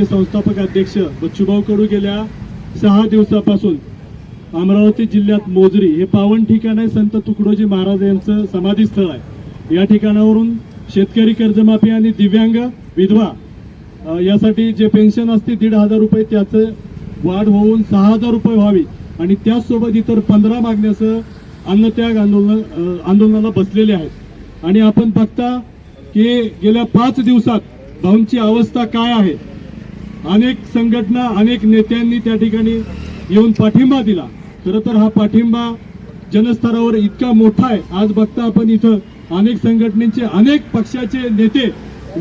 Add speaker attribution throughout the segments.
Speaker 1: संस्थापक अध्यक्ष बच्चूभाऊ कडू गेल्या सहा दिवसापासून अमरावती जिल्ह्यात मोजरी हे पावन ठिकाण आहे. संत तुकडोजी महाराज यांचं समाधीस्थळ आहे. या ठिकाणावरून शेतकरी कर्जमाफी आणि दिव्यांग विधवा यासाठी जे पेन्शन असते दीड हजार रुपये त्याचं वाढ होऊन सहा हजार रुपये व्हावी. आणि त्याचसोबत इतर पंधरा मागण्याचं अन्नत्याग आंदोलन आंदोलनाला बसलेले आहेत. आणि आपण बघता की गेल्या पाच दिवसात भाऊंची अवस्था काय आहे? अनेक संघटना अनेक नेत्यांनी त्या ठिकाणी येऊन पाठिंबा दिला. खरं तर हा पाठिंबा जनस्तरावर इतका मोठा आहे. आज बघता आपण इथं अनेक संघटनेचे अनेक पक्षाचे नेते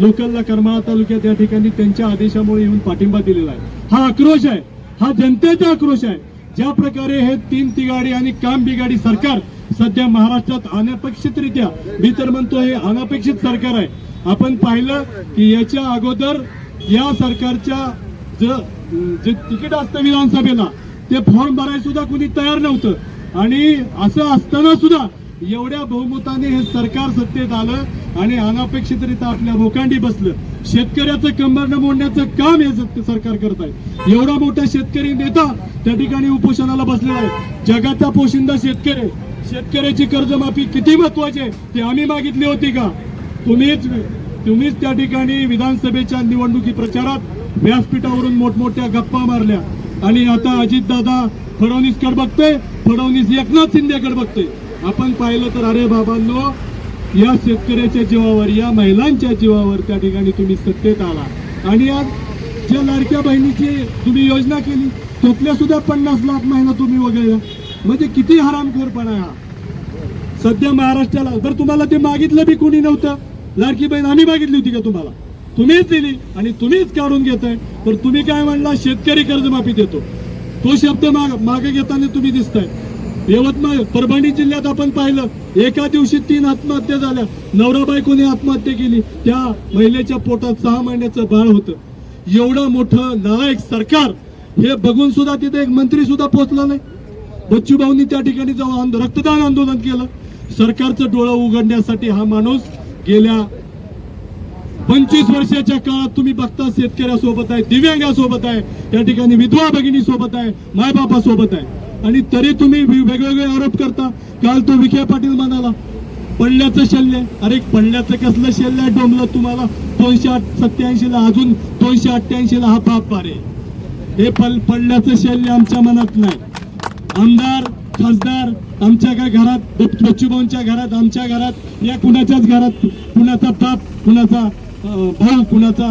Speaker 1: लोकलला करमाळा तालुक्यात या ठिकाणी त्यांच्या आदेशामुळे येऊन पाठिंबा दिलेला आहे. हा आक्रोश आहे. हा जनतेचा आक्रोश आहे. ज्या प्रकारे हे तीन तिगाडी आणि काम बिगाडी सरकार सध्या महाराष्ट्रात अनपेक्षितरित्या मी तर म्हणतो हे अनपेक्षित सरकार आहे. आपण पाहिलं की याच्या अगोदर या सरकारच्या ज- जे तिकीट असतं विधानसभेला ते फॉर्म भरायला सुद्धा कुणी तयार नव्हतं. आणि असं असताना सुद्धा एवढ्या बहुमताने हे सरकार सत्तेत आलं आणि अनपेक्षितरित्या आपल्या भोकांडी बसलं. शेतकऱ्याचं कंबर न मोडण्याचं काम हे सत्य सरकार करत आहे. एवढा मोठा शेतकरी नेता त्या ठिकाणी उपोषणाला बसलेला आहे. जगाचा पोशिंदा शेतकरी. आहे. शेतकऱ्याची कर्जमाफी किती महत्वाची आहे ती आम्ही मागितली होती का? तुम्हीच तुम्हीच त्या ठिकाणी विधानसभेच्या निवडणुकी प्रचारात व्यासपीठावरून मोठमोठ्या गप्पा मारल्या. आणि आता अजितदादा फडणवीसकडे बघतोय. फडणवीस एकनाथ शिंदेकडे बघतोय. आपण पाहिलं तर अरे बाबांनो या शेतकऱ्याच्या जीवावर या महिलांच्या जीवावर त्या ठिकाणी तुम्ही सत्तेत आला. आणि आज ज्या लाडक्या बहिणीची तुम्ही योजना केली त्यातल्या सुद्धा पन्नास लाख महिना तुम्ही वगळला. म्हणजे किती हरामखोरपणा हा. सध्या महाराष्ट्राला जर तुम्हाला ते मागितलं बी कोणी नव्हतं. लाडकी बहीण आम्ही मागितली होती का तुम्हाला? तुम्हीच दिली आणि तुम्हीच काढून घेताय. तर तुम्ही काय म्हणला? शेतकरी कर्जमाफी देतो. तो शब्द माग मागे घेताना तुम्ही दिसताय. यवतमाळ परभणी जिल्ह्यात आपण पाहिलं. एका दिवशी तीन आत्महत्या झाल्या. नवरा बायकोने आत्महत्या केली? त्या महिलेच्या पोटात सहा महिन्याचं बाळ होतं. एवढं मोठं नालायक सरकार हे बघून सुद्धा तिथे एक मंत्री सुद्धा पोहोचला नाही. बच्चू भाऊंनी त्या ठिकाणी जाऊन रक्तदान आंदोलन केलं. सरकारचं डोळं उघडण्यासाठी हा माणूस गेल्या पंचवीस वर्षाच्या काळात तुम्ही बघता शेतकऱ्यासोबत आहे दिव्यांगासोबत आहे त्या ठिकाणी विधवा भगिनी सोबत आहे मायबापासोबत आहे. आणि तरी तुम्ही वेगवेगळे आरोप करता. काल तो विखे पाटील म्हणाला पडल्याचं शल्य अरे पडल्याचं कसलं शल्य आहे डोंबलं तुम्हाला? दोनशे सत्याऐंशी ला अजून दोनशे अठ्ठ्याऐंशी ला हा पाप पारे हे पल पडल्याचं शल्य आमच्या मनात नाही. आमदार खासदार आमच्या काय घरात बच्चूभाऊंच्या घरात आमच्या घरात या कुणाच्याच घरात कुणाचा ताप कुणाचा भाऊ कुणाचा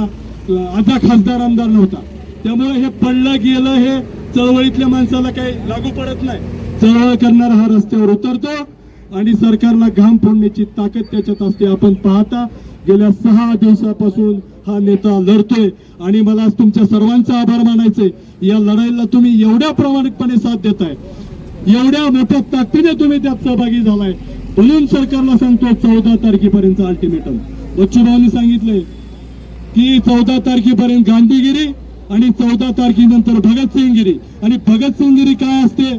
Speaker 1: आता खासदार आमदार नव्हता. त्यामुळे हे पडलं गेलं हे चळवळीतल्या माणसाला काही लागू पडत नाही. चळवळ करणारा हा रस्त्यावर उतरतो आणि सरकारला घाम फोडण्याची ताकद त्याच्यात असते. आपण पाहता गेल्या सहा दिवसापासून हा नेता लढतोय. आणि मला आज तुमच्या सर्वांचा आभार मानायचंय. या लढाईला तुम्ही एवढ्या प्रामाणिकपणे साथ देताय. एवढ्या मोठ्या ताकदीने तुम्ही त्यात सहभागी झालाय. म्हणून सरकारला सांगतो चौदा तारखेपर्यंत अल्टिमेटम बच्चूभाऊनी सांगितलंय की चौदा तारखेपर्यंत गांधीगिरी आणि चौदा तारखेनंतर भगतसिंगगिरी आणि भगतसिंगगिरी काय असते?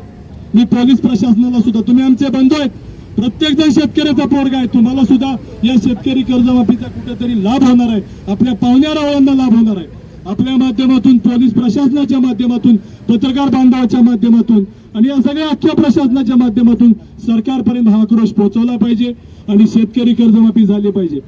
Speaker 1: मी पोलीस प्रशासनाला सुद्धा तुम्ही आमचे बंधू आहेत. प्रत्येक जण शेतकऱ्याचा पोरगा आहे. तुम्हाला सुद्धा या शेतकरी कर्जमाफीचा कुठेतरी लाभ होणार आहे. आपल्या पाहुण्या रावळांना लाभ होणार आहे. आपल्या माध्यमातून पोलीस प्रशासनाच्या माध्यमातून पत्रकार बांधवाच्या माध्यमातून आणि या सगळ्या अख्ख्या प्रशासनाच्या माध्यमातून सरकारपर्यंत हा आक्रोश पोहोचवला पाहिजे आणि शेतकरी कर्जमाफी झाली पाहिजे.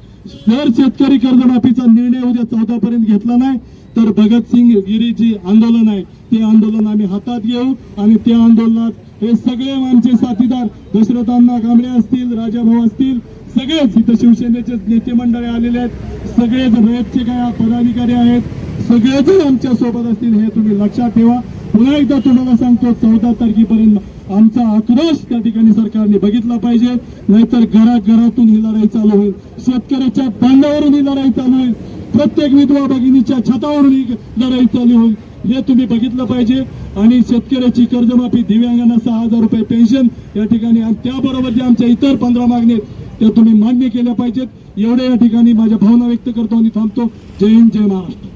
Speaker 1: जर शेतकरी कर्जमाफीचा निर्णय उद्या चौदा पर्यंत घेतला नाही तर भगतसिंग गिरी जी आंदोलन आहे. ते आंदोलन आम्ही हातात घेऊ आणि त्या आंदोलनात हे सगळे आमचे साथीदार दशरथांना कांबळे असतील राजाभाऊ असतील सगळेच इथं शिवसेनेचे नेते मंडळी आलेले आहेत. सगळेच रयतचे काय पदाधिकारी आहेत. सगळेजण आमच्यासोबत असतील हे तुम्ही लक्षात ठेवा. पुन्हा एकदा तुम्हाला सांगतो चौदा तारखेपर्यंत आमचा आक्रोश त्या ठिकाणी सरकारने बघितला पाहिजे. नाहीतर घरात घरातून ही लढाई चालू होईल. शेतकऱ्याच्या बांधावरून ही लढाई चालू होईल. प्रत्येक विधवा भगिनीच्या छतावरून ही लढाई चालू होईल. हे तुम्ही बघितलं पाहिजे. आणि शेतकऱ्याची कर्जमाफी दिव्यांगांना सहा हजार रुपये पेन्शन या ठिकाणी आणि त्याबरोबर जे आमच्या इतर पंधरा मागणी आहेत त्या तुम्ही मान्य केल्या पाहिजेत. एवढ्या या ठिकाणी माझ्या भावना व्यक्त करतो आणि थांबतो. जय हिंद जय महाराष्ट्र.